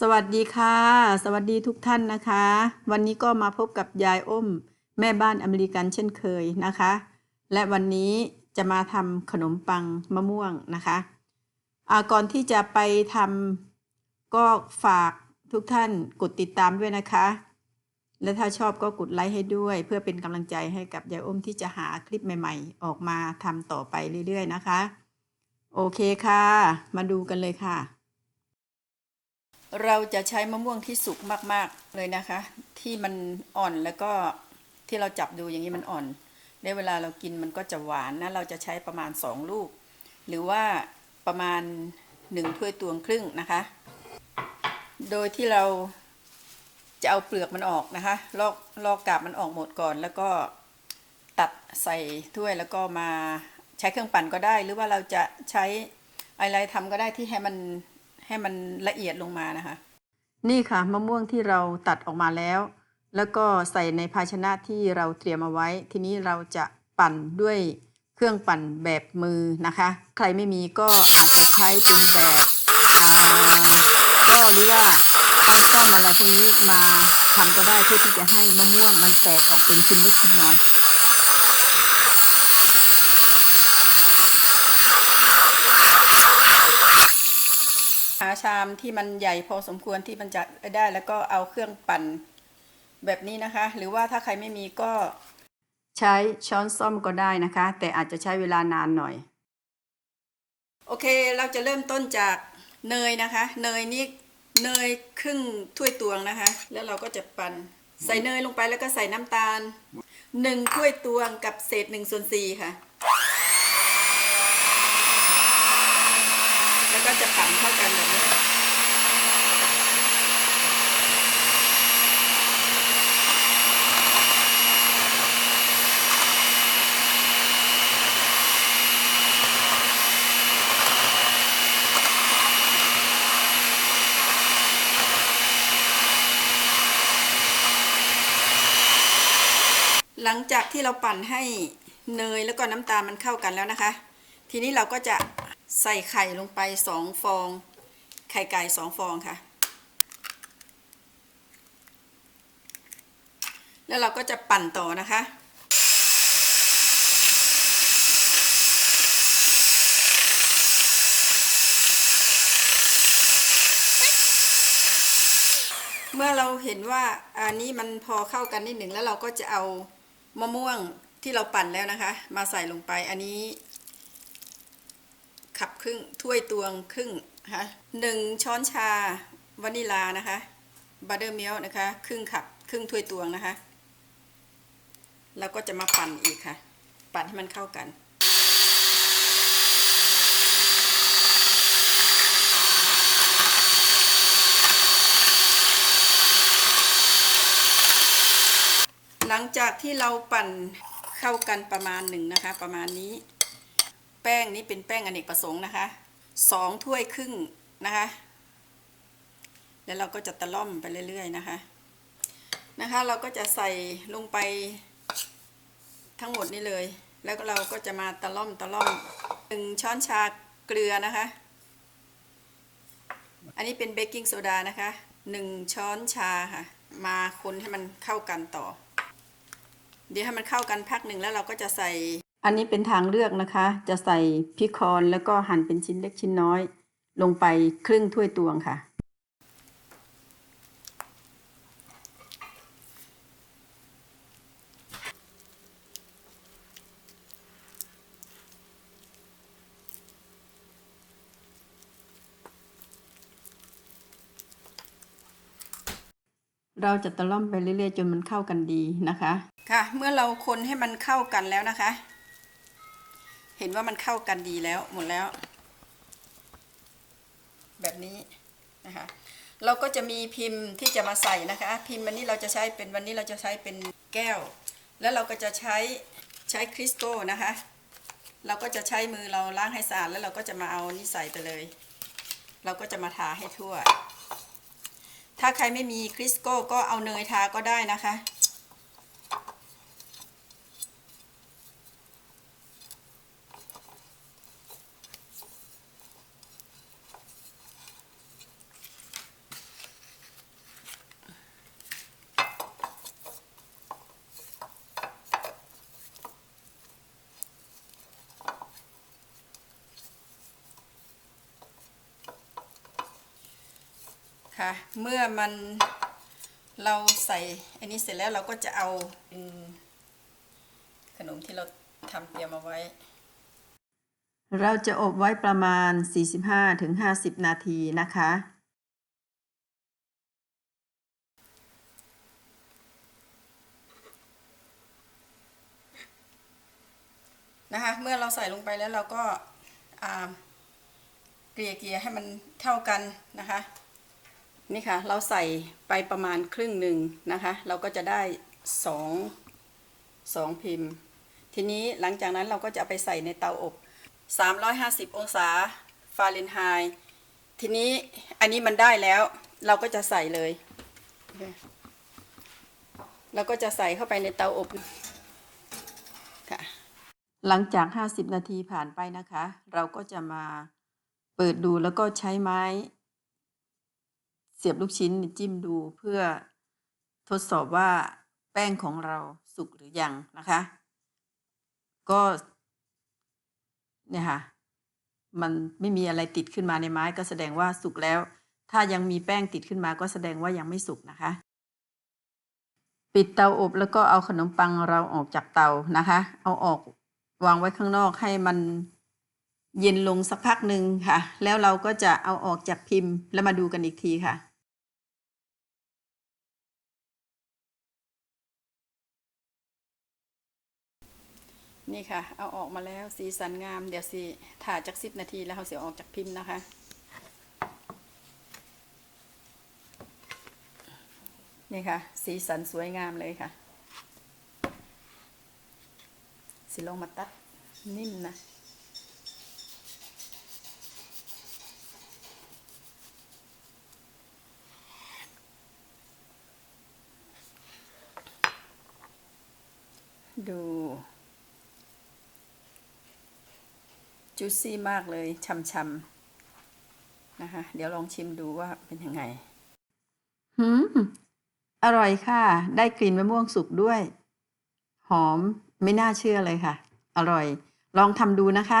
สวัสดีค่ะ สวัสดีทุกท่านนะคะ วันนี้ก็มาพบกับยายอ้ม แม่บ้านอเมริกันเช่นเคยนะคะ และวันนี้จะมาทำขนมปังมะม่วงนะคะอาก่อนที่จะไปทำก็ฝากทุกท่านกดติดตามด้วยนะคะ และถ้าชอบก็กดไลค์ให้ด้วย เพื่อเป็นกำลังใจให้กับยายอ้มที่จะหาคลิปใหม่ ๆ ออกมาทำต่อไปเรื่อยๆนะคะ โอเคค่ะ มาดูกันเลยค่ะ เราจะใช้มะม่วงที่สุกมากๆเลยนะคะ ที่มันอ่อนแล้วก็ที่เราจับดูอย่างนี้มันอ่อนในเวลาเรากินมันก็จะหวานนะเราจะใช้ประมาณสองลูก หรือว่าประมาณหนึ่งถ้วยตวงครึ่งนะคะ โดยที่เราจะเอาเปลือกมันออกนะคะ ลอกลอกกาบมันออกหมดก่อน แล้วก็ตัดใส่ถ้วยแล้วก็มาใช้เครื่องปั่นก็ได้ หรือว่าเราจะใช้อะไรทำก็ได้ที่ให้มัน ให้มันละเอียดลงมานะคะ นี่ค่ะมะม่วงที่เราตัดออกมาแล้ว แล้วก็ใส่ในภาชนะที่เราเตรียมเอาไว้ ทีนี้เราจะปั่นด้วยเครื่องปั่นแบบมือนะคะ ใครไม่มีก็อาจจะใช้เป็นแบบก็หรือว่าเอาซ่อมอะไรพวกนี้มาทำก็ได้เพื่อที่จะให้มะม่วงมันแตกออกเป็นชิ้นเล็กชิ้นน้อย หาชามที่มันใหญ่พอสมควรที่มันจะได้ แล้วก็เอาเครื่องปั่นแบบนี้นะคะ หรือว่าถ้าใครไม่มีก็ใช้ช้อนส้อมก็ได้นะคะ แต่อาจจะใช้เวลานานหน่อย โอเคเราจะเริ่มต้นจากเนยนะคะ เนยนี่เนยครึ่งถ้วยตวงนะคะ แล้วเราก็จะปั่นใส่เนยลงไปแล้วก็ใส่น้ำตาลหนึ่งถ้วยตวงกับเศษหนึ่งส่วนสี่ค่ะ แล้ว ก็จะปั่นเข้ากันแบบนี้หลังจากที่เราปั่นให้เนยแล้วก็น้ำตาลมันเข้ากันแล้วนะคะ ทีนี้เราก็จะ ใส่ไข่ลงไปสองฟอง ไข่ไก่สองฟองค่ะ แล้วเราก็จะปั่นต่อนะคะ เมื่อเราเห็นว่าอันนี้มันพอเข้ากันนิดหนึ่งแล้วเราก็จะเอามะม่วงที่เราปั่นแล้วนะคะ มาใส่ลงไปอันนี้ ขับครึ่งถ้วยตวงครึ่งนะคะหนึ่งช้อนชาวานิลานะคะบัตเตอร์มิลนะคะ ครึ่งขับครึ่งถ้วยตวงนะคะ แล้วก็จะมาปั่นอีกค่ะ ปั่นให้มันเข้ากันหลังจากที่เราปั่นเข้ากันประมาณหนึ่งนะคะ ประมาณนี้ ป้งนี้เป็นแป้งอเนกประสงค์นะคะสองถ้วยครึ่งนะคะ แล้วเราก็จะตะล่อมไปเรื่อย ๆ นะคะ นะคะ เราก็จะใส่ลงไปทั้งหมดนี้เลย แล้วเราก็จะมาตะล่อมตะล่อมหนึ่งช้อนชาเกลือนะคะ อันนี้เป็นเบกกิ้งโซดานะคะหนึ่งช้อนชาค่ะ มาคนให้มันเข้ากันต่อ เดี๋ยวให้มันเข้ากันพักหนึ่งแล้วเราก็จะใส่ อันนี้เป็นทางเลือกนะคะ จะใส่พริกคอนแล้วก็หั่นเป็นชิ้นเล็กชิ้นน้อย ลงไปครึ่งถ้วยตวงค่ะ เราจะตะล่อมไปเรื่อยๆ จนมันเข้ากันดีนะคะ ค่ะ เมื่อเราคนให้มันเข้ากันแล้วนะคะ เห็นว่ามันเข้ากันดีแล้วหมดแล้ว แบบนี้นะคะเราก็จะมีพิมพ์ที่จะมาใส่นะคะ พิมพ์วันนี้เราจะใช้เป็นวันนี้เราจะใช้เป็นแก้ว แล้วเราก็จะใช้ใช้คริสโตนะคะ เราก็จะใช้มือเราล้างให้สะอาดแล้วเราก็จะมาเอานี่ใส่ไปเลย เราก็จะมาทาให้ทั่ว ถ้าใครไม่มีคริสโก้ก็เอาเนยทาก็ได้นะคะ ค่ะ เมื่อมันเราใส่อันนี้เสร็จแล้วเราก็จะเอาเป็นขนมที่เราทำเตรียมเอาไว้ เราจะอบไว้ประมาณ 45-50 นาทีนะคะ นะคะ เมื่อเราใส่ลงไปแล้วเราก็อ่าเกลี่ยเกลี่ยให้มันเท่ากันนะคะ นี่ค่ะ เราใส่ไปประมาณครึ่งหนึ่งนะคะ เราก็จะได้สองสองพิมพ์ ทีนี้หลังจากนั้นเราก็จะไปใส่ในเตาอบ 350 องศาฟาเรนไฮต์ทีนี้อันนี้มันได้แล้ว เราก็จะใส่เลยเคเราก็จะใส่เข้าไปในเตาอบค่ะ หลังจาก 50 นาทีผ่านไปนะคะ เราก็จะมาเปิดดูแล้วก็ใช้ไม้ เสียบลูกชิ้นจิ้มดูเพื่อทดสอบว่าแป้งของเราสุกหรือยังนะคะ ก็เนี่ยค่ะมันไม่มีอะไรติดขึ้นมาในไม้ก็แสดงว่าสุกแล้ว ถ้ายังมีแป้งติดขึ้นมาก็แสดงว่ายังไม่สุกนะคะ ปิดเตาอบแล้วก็เอาขนมปังเราออกจากเตานะคะ เอาออกวางไว้ข้างนอกให้มันเย็นลงสักพักหนึ่งค่ะ แล้วเราก็จะเอาออกจากพิมพ์แล้วมาดูกันอีกทีค่ะ นี่ค่ะ เอาออกมาแล้วสีสันงาม เดี๋ยวสิถ่าจากสิบนาทีแล้วเขาเสียออกจากพิมพ์นะคะ นี่ค่ะ สีสันสวยงามเลยค่ะสิลงมาตัดนิ่มนะดู จูซี่มากเลยช่ำๆนะคะ เดี๋ยวลองชิมดูว่าเป็นยังไงหืมอร่อยค่ะ ได้กลิ่นมะม่วงสุกด้วย หอมไม่น่าเชื่อเลยค่ะ อร่อย ลองทำดูนะคะ